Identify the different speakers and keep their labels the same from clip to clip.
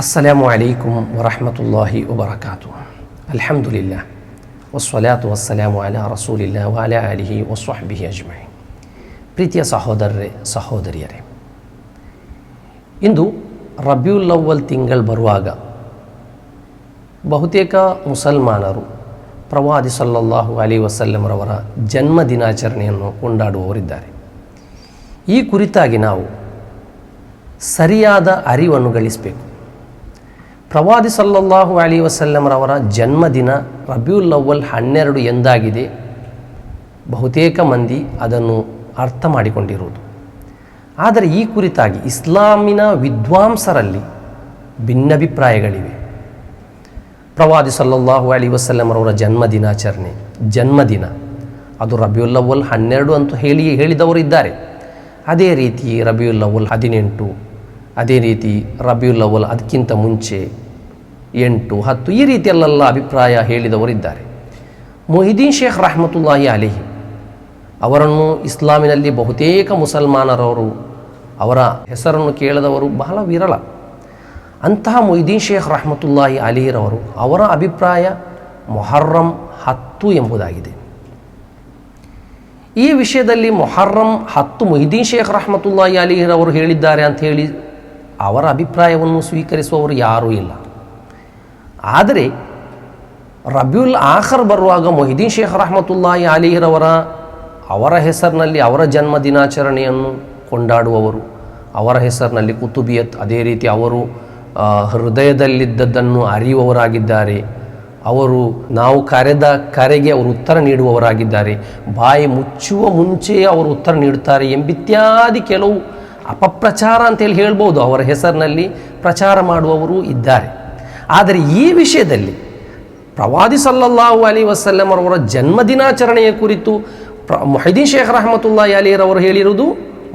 Speaker 1: അസ്സലാമു അലൈക്കും വറഹമത്തല്ലാഹി വബർക്കാത്തു അലഹമുല്ല വസ്വലാത്തു വസ്സലാമു അല റസൂലില്ല വാല അലിഹി വസ്വാഹ്ബിഹി അജ്മൈ ಪ್ರೀತಿಯ ಸಹೋದರರೇ ಸಹೋದರಿಯರೇ ಇಂದು ರಬ್ಯುಲ್ಲವ್ವಲ್ ತಿಂಗಳು ಬರುವಾಗ ಬಹುತೇಕ ಮುಸಲ್ಮಾನರು ಪ್ರವಾದಿ ಸಲ್ಲಲ್ಲಾಹು ಅಲಿ ವಸಲ್ಲಂರವರ ಜನ್ಮ ದಿನಾಚರಣೆಯನ್ನು ಕೊಂಡಾಡುವವರಿದ್ದಾರೆ. ಈ ಕುರಿತಾಗಿ ನಾವು ಸರಿಯಾದ ಅರಿವನ್ನು ಗಳಿಸಬೇಕು. ಪ್ರವಾದಿ ಸಲ್ಲಲ್ಲಾಹು ಅಲಿ ವಸಲ್ಲಮರವರ ಜನ್ಮದಿನ ರಬ್ಯುಲ್ ಅವ್ವಲ್ ಹನ್ನೆರಡು ಎಂದಾಗಿದೆ. ಬಹುತೇಕ ಮಂದಿ ಅದನ್ನು ಅರ್ಥ ಮಾಡಿಕೊಂಡಿರುವುದು. ಆದರೆ ಈ ಕುರಿತಾಗಿ ಇಸ್ಲಾಮಿನ ವಿದ್ವಾಂಸರಲ್ಲಿ ಭಿನ್ನಾಭಿಪ್ರಾಯಗಳಿವೆ. ಪ್ರವಾದಿ ಸಲ್ಲಲ್ಲಾಹು ಅಲಿ ವಸಲ್ಲಮರವರ ಜನ್ಮದಿನಾಚರಣೆ, ಜನ್ಮದಿನ. ಅದು ರಬಿಯುಲ್ಲವ್ವಲ್ ಹನ್ನೆರಡು ಅಂತೂ ಹೇಳಿ ಹೇಳಿದವರು ಇದ್ದಾರೆ ಅದೇ ರೀತಿ ರಬಿಯುಲ್ಲವ್ವಲ್ ಹದಿನೆಂಟು ಅದೇ ರೀತಿ ರಬಿಯುಲ್ ಅವಲ್ ಅದಕ್ಕಿಂತ ಮುಂಚೆ ಎಂಟು, ಹತ್ತು, ಈ ರೀತಿಯಲ್ಲೆಲ್ಲ ಅಭಿಪ್ರಾಯ ಹೇಳಿದವರಿದ್ದಾರೆ. ಮೊಹಿದೀನ್ ಶೇಖ್ ರಹಮತುಲ್ಲಾಹಿ ಅಲಿಹಿ ಅವರನ್ನು ಇಸ್ಲಾಮಿನಲ್ಲಿ ಬಹುತೇಕ ಮುಸಲ್ಮಾನರವರು ಅವರ ಹೆಸರನ್ನು ಕೇಳದವರು ಬಹಳ ವಿರಳ. ಅಂತಹ ಮೊಯ್ದೀನ್ ಶೇಖ್ ರಹಮತುಲ್ಲಾಹಿ ಅಲಿರವರು ಅವರ ಅಭಿಪ್ರಾಯ ಮೊಹರ್ರಂ ಹತ್ತು ಎಂಬುದಾಗಿದೆ. ಈ ವಿಷಯದಲ್ಲಿ ಮೊಹರ್ರಂ ಹತ್ತು ಮೊಯ್ದೀನ್ ಶೇಖ್ ರಹಮತುಲ್ಲಾಹಿ ಅಲಿರವರು ಹೇಳಿದ್ದಾರೆ ಅಂತ ಹೇಳಿ ಅವರ ಅಭಿಪ್ರಾಯವನ್ನು ಸ್ವೀಕರಿಸುವವರು ಯಾರೂ ಇಲ್ಲ. ಆದರೆ ರಬ್ಯುಲ್ ಆಖರ್ ಬರುವಾಗ ಮೊಹಿದೀನ್ ಶೇಖ್ ರಹಮತುಲ್ಲಾಹಿ ಅಲಿರವರ ಅವರ ಹೆಸರಿನಲ್ಲಿ ಅವರ ಜನ್ಮ ದಿನಾಚರಣೆಯನ್ನು ಕೊಂಡಾಡುವವರು, ಅವರ ಹೆಸರಿನಲ್ಲಿ ಕುತುಬಿಯತ್, ಅದೇ ರೀತಿ ಅವರು ಹೃದಯದಲ್ಲಿದ್ದದ್ದನ್ನು ಅರಿಯುವವರಾಗಿದ್ದಾರೆ. ಅವರು, ನಾವು ಕರೆದ ಕರೆಗೆ ಅವರು ಉತ್ತರ ನೀಡುವವರಾಗಿದ್ದಾರೆ. ಬಾಯಿ ಮುಚ್ಚುವ ಮುಂಚೆಯೇ ಅವರು ಉತ್ತರ ನೀಡುತ್ತಾರೆ ಎಂಬಿತ್ಯಾದಿ ಕೆಲವು ಅಪಪ್ರಚಾರ ಅಂತೇಳಿ ಹೇಳ್ಬೋದು, ಅವರ ಹೆಸರಿನಲ್ಲಿ ಪ್ರಚಾರ ಮಾಡುವವರು ಇದ್ದಾರೆ. ಆದರೆ ಈ ವಿಷಯದಲ್ಲಿ ಪ್ರವಾದಿ ಸಲ್ಲಲ್ಲಾಹು ಅಲಿ ವಸಲ್ಲಂ ಅವರ ಜನ್ಮದಿನಾಚರಣೆಯ ಕುರಿತು ಪ್ರ ಮೊಹಿದೀನ್ ಶೇಖ್ ರಹಮತುಲ್ಲಾ ಅಲಿರವರು ಹೇಳಿರುವುದು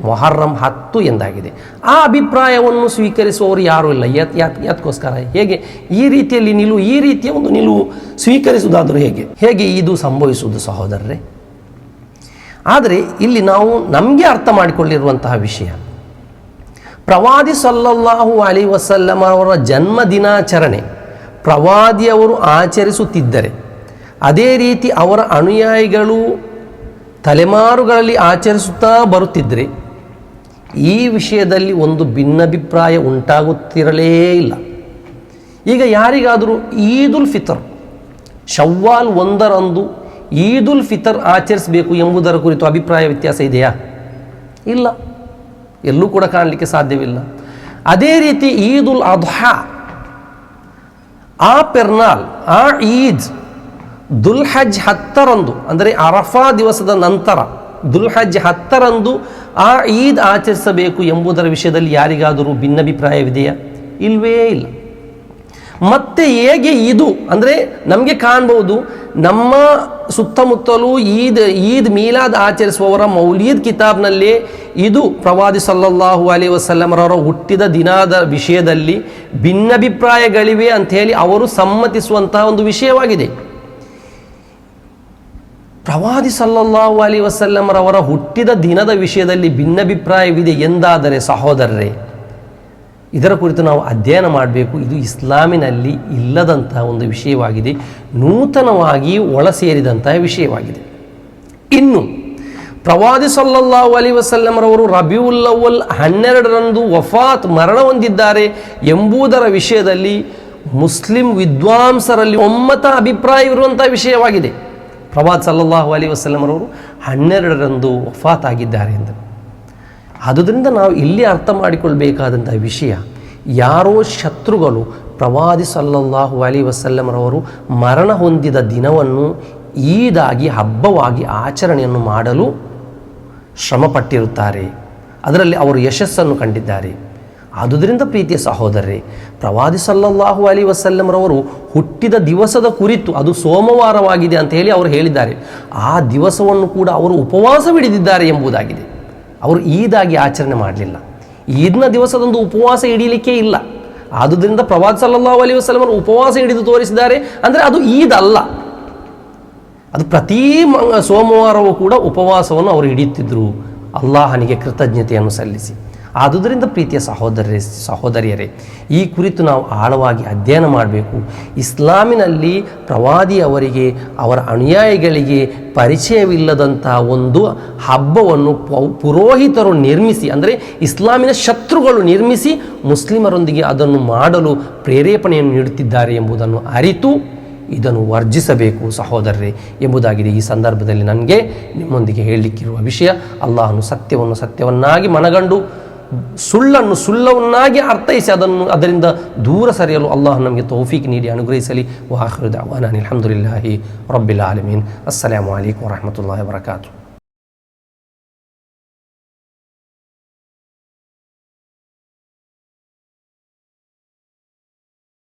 Speaker 1: ಮೊಹರ್ರಂ ಹತ್ತು ಎಂದಾಗಿದೆ. ಆ ಅಭಿಪ್ರಾಯವನ್ನು ಸ್ವೀಕರಿಸುವವರು ಯಾರೂ ಇಲ್ಲ. ಯತ್, ಯಾತ್ ಯಾತ್ಕೋಸ್ಕರ ಹೇಗೆ ಈ ರೀತಿಯಲ್ಲಿ ನಿಲುವು, ಈ ರೀತಿಯ ಒಂದು ನಿಲುವು ಸ್ವೀಕರಿಸುವುದಾದರೂ ಹೇಗೆ? ಹೇಗೆ ಇದು ಸಂಭವಿಸುವುದು ಸಹೋದರರೇ? ಆದರೆ ಇಲ್ಲಿ ನಾವು ನಮಗೆ ಅರ್ಥ ಮಾಡಿಕೊಳ್ಳಿರುವಂತಹ ವಿಷಯ ಪ್ರವಾದಿ ಸಲ್ಲಲ್ಲಾಹು ಅಲಿ ವಸಲ್ಲಮ ಅವರ ಜನ್ಮ ದಿನಾಚರಣೆ ಪ್ರವಾದಿಯವರು ಆಚರಿಸುತ್ತಿದ್ದರೆ, ಅದೇ ರೀತಿ ಅವರ ಅನುಯಾಯಿಗಳು ತಲೆಮಾರುಗಳಲ್ಲಿ ಆಚರಿಸುತ್ತಾ ಬರುತ್ತಿದ್ದರೆ, ಈ ವಿಷಯದಲ್ಲಿ ಒಂದು ಭಿನ್ನಾಭಿಪ್ರಾಯ ಉಂಟಾಗುತ್ತಿರಲೇ ಇಲ್ಲ. ಈಗ ಯಾರಿಗಾದರೂ ಈದುಲ್ ಫಿತರ್, ಶವ್ವಾಲ್ ಒಂದರಂದು ಈದುಲ್ ಫಿತರ್ ಆಚರಿಸಬೇಕು ಎಂಬುದರ ಕುರಿತು ಅಭಿಪ್ರಾಯ ವ್ಯತ್ಯಾಸ ಇದೆಯಾ? ಇಲ್ಲ. ಎಲ್ಲೂ ಕೂಡ ಕಾಣಲಿಕ್ಕೆ ಸಾಧ್ಯವಿಲ್ಲ. ಅದೇ ರೀತಿ ಈದ್ ಉಲ್ ಅದ್ಹಾ, ಆ ಪೆರ್ನಾಲ್, ಆ ಈದ್ ದುಲ್ಹಜ್ ಹತ್ತರಂದು, ಅಂದರೆ ಅರಫಾ ದಿವಸದ ನಂತರ ದುಲ್ಹಜ್ ಹತ್ತರಂದು ಆ ಈದ್ ಆಚರಿಸಬೇಕು ಎಂಬುದರ ವಿಷಯದಲ್ಲಿ ಯಾರಿಗಾದರೂ ಭಿನ್ನಾಭಿಪ್ರಾಯವಿದೆಯಾ? ಇಲ್ವೇ ಇಲ್ಲ. ಮತ್ತೆ ಹೇಗೆ ಇದು ಅಂದರೆ ನಮಗೆ ಕಾಣ್ಬೋದು, ನಮ್ಮ ಸುತ್ತಮುತ್ತಲೂ ಈದ್ ಈದ್ ಮೀಲಾದ್ ಆಚರಿಸುವವರ ಮೌಲೀದ್ ಕಿತಾಬ್ನಲ್ಲಿ ಇದು ಪ್ರವಾದಿ ಸಲ್ಲಲ್ಲಾಹು ಅಲಿ ವಸಲ್ಲಮರವರ ಹುಟ್ಟಿದ ದಿನದ ವಿಷಯದಲ್ಲಿ ಭಿನ್ನಾಭಿಪ್ರಾಯಗಳಿವೆ ಹೇಳಿ ಅವರು ಸಮ್ಮತಿಸುವಂತಹ ಒಂದು ವಿಷಯವಾಗಿದೆ. ಪ್ರವಾದಿ ಸಲ್ಲಲ್ಲಾಹು ಅಲಿ ವಸಲ್ಲಮರವರ ಹುಟ್ಟಿದ ದಿನದ ವಿಷಯದಲ್ಲಿ ಭಿನ್ನಾಭಿಪ್ರಾಯವಿದೆ ಎಂದಾದರೆ ಸಹೋದರರೇ ಇದರ ಕುರಿತು ನಾವು ಅಧ್ಯಯನ ಮಾಡಬೇಕು. ಇದು ಇಸ್ಲಾಮಿನಲ್ಲಿ ಇಲ್ಲದಂತಹ ಒಂದು ವಿಷಯವಾಗಿದೆ. ನೂತನವಾಗಿ ಒಳ ಸೇರಿದಂತಹ ವಿಷಯವಾಗಿದೆ. ಇನ್ನು ಪ್ರವಾದಿ ಸಲ್ಲಲ್ಲಾಹು ಅಲಿ ವಸಲ್ಲಮರವರು ರಬಿಯುಲ್ಲವಲ್ ಹನ್ನೆರಡರಂದು ವಫಾತ್ ಮರಣ ಹೊಂದಿದ್ದಾರೆ ಎಂಬುದರ ವಿಷಯದಲ್ಲಿ ಮುಸ್ಲಿಂ ವಿದ್ವಾಂಸರಲ್ಲಿ ಒಮ್ಮತ ಅಭಿಪ್ರಾಯವಿರುವಂಥ ವಿಷಯವಾಗಿದೆ. ಪ್ರವಾದ್ ಸಲ್ಲಲ್ಲಾಹು ಅಲಿ ವಸಲ್ಲಮರವರು ಹನ್ನೆರಡರಂದು ವಫಾತ್ ಆಗಿದ್ದಾರೆ ಎಂದು ಆದುದರಿಂದ ನಾವು ಇಲ್ಲಿ ಅರ್ಥ ಮಾಡಿಕೊಳ್ಬೇಕಾದಂಥ ವಿಷಯ ಯಾರೋ ಶತ್ರುಗಳು ಪ್ರವಾದಿ ಸಲ್ಲಲ್ಲಾಹು ಅಲಿ ವಸಲ್ಲಮರವರು ಮರಣ ಹೊಂದಿದ ದಿನವನ್ನು ಈದಾಗಿ ಹಬ್ಬವಾಗಿ ಆಚರಣೆಯನ್ನು ಮಾಡಲು ಶ್ರಮಪಟ್ಟಿರುತ್ತಾರೆ. ಅದರಲ್ಲಿ ಅವರು ಯಶಸ್ಸನ್ನು ಕಂಡಿದ್ದಾರೆ. ಆದುದರಿಂದ ಪ್ರೀತಿಯ ಸಹೋದರರೇ, ಪ್ರವಾದಿ ಸಲ್ಲಲ್ಲಾಹು ಅಲಿ ವಸಲ್ಲಂರವರು ಹುಟ್ಟಿದ ದಿವಸದ ಕುರಿತು ಅದು ಸೋಮವಾರವಾಗಿದೆ ಅಂತ ಹೇಳಿ ಅವರು ಹೇಳಿದ್ದಾರೆ. ಆ ದಿವಸವನ್ನು ಕೂಡ ಅವರು ಉಪವಾಸವಿಡಿದಿದ್ದಾರೆ ಎಂಬುದಾಗಿದೆ. ಅವರು ಈದಾಗಿ ಆಚರಣೆ ಮಾಡಲಿಲ್ಲ. ಈದ್ನ ದಿವಸದೊಂದು ಉಪವಾಸ ಹಿಡೀಲಿಕ್ಕೆ ಇಲ್ಲ. ಆದುದರಿಂದ ಪ್ರವಾದಿ ಸಲ್ಲಲ್ಲಾಹು ಅಲಿ ವಸಲ್ಲಮರು ಉಪವಾಸ ಹಿಡಿದು ತೋರಿಸಿದ್ದಾರೆ. ಅಂದರೆ ಅದು ಈದ್ ಅಲ್ಲ. ಅದು ಪ್ರತಿ ಸೋಮವಾರವೂ ಕೂಡ ಉಪವಾಸವನ್ನು ಅವರು ಹಿಡಿಯುತ್ತಿದ್ದರು ಅಲ್ಲಾಹನಿಗೆ ಕೃತಜ್ಞತೆಯನ್ನು ಸಲ್ಲಿಸಿ. ಆದುದರಿಂದ ಪ್ರೀತಿಯ ಸಹೋದರರೇ ಸಹೋದರಿಯರೇ, ಈ ಕುರಿತು ನಾವು ಆಳವಾಗಿ ಅಧ್ಯಯನ ಮಾಡಬೇಕು. ಇಸ್ಲಾಮಿನಲ್ಲಿ ಪ್ರವಾದಿ ಅವರಿಗೆ ಅವರ ಅನುಯಾಯಿಗಳಿಗೆ ಪರಿಚಯವಿಲ್ಲದಂತಹ ಒಂದು ಹಬ್ಬವನ್ನು ಪುರೋಹಿತರು ನಿರ್ಮಿಸಿ, ಅಂದರೆ ಇಸ್ಲಾಮಿನ ಶತ್ರುಗಳು ನಿರ್ಮಿಸಿ ಮುಸ್ಲಿಮರೊಂದಿಗೆ ಅದನ್ನು ಮಾಡಲು ಪ್ರೇರೇಪಣೆಯನ್ನು ನೀಡುತ್ತಿದ್ದಾರೆ ಎಂಬುದನ್ನು ಅರಿತು ಇದನ್ನು ವರ್ಜಿಸಬೇಕು ಸಹೋದರರೇ ಎಂಬುದಾಗಿದೆ ಈ ಸಂದರ್ಭದಲ್ಲಿ ನನಗೆ ನಿಮ್ಮೊಂದಿಗೆ ಹೇಳಲಿಕ್ಕಿರುವ ವಿಷಯ. ಅಲ್ಲಾಹನು ಸತ್ಯವನ್ನು ಸತ್ಯವನ್ನಾಗಿ ಮನಗಂಡು ಸುಳ್ಳನ್ನು ಸುಳ್ಳವನ್ನಾಗಿ ಅರ್ಥೈಸಿ ಅದನ್ನು ಅದರಿಂದ ದೂರ ಸರಿಯಲು ಅಲ್ಲಾಹ್ ನಮಗೆ ತೌಫೀಕ್ ನೀಡಿ, ಅನುಗ್ರಹಿಸಲಿ. ವಾಹೃದ ಅಲ್ಹಮ್ದುಲಿಲ್ಲಾಹಿ ರಬ್ಬಿಲ್ ಆಲಮೀನ್. ಅಸ್ಸಲಾಮು ಅಲೈಕುಮ್ ವರಹಮತುಲ್ಲಾಹಿ ವಬರಕಾತು.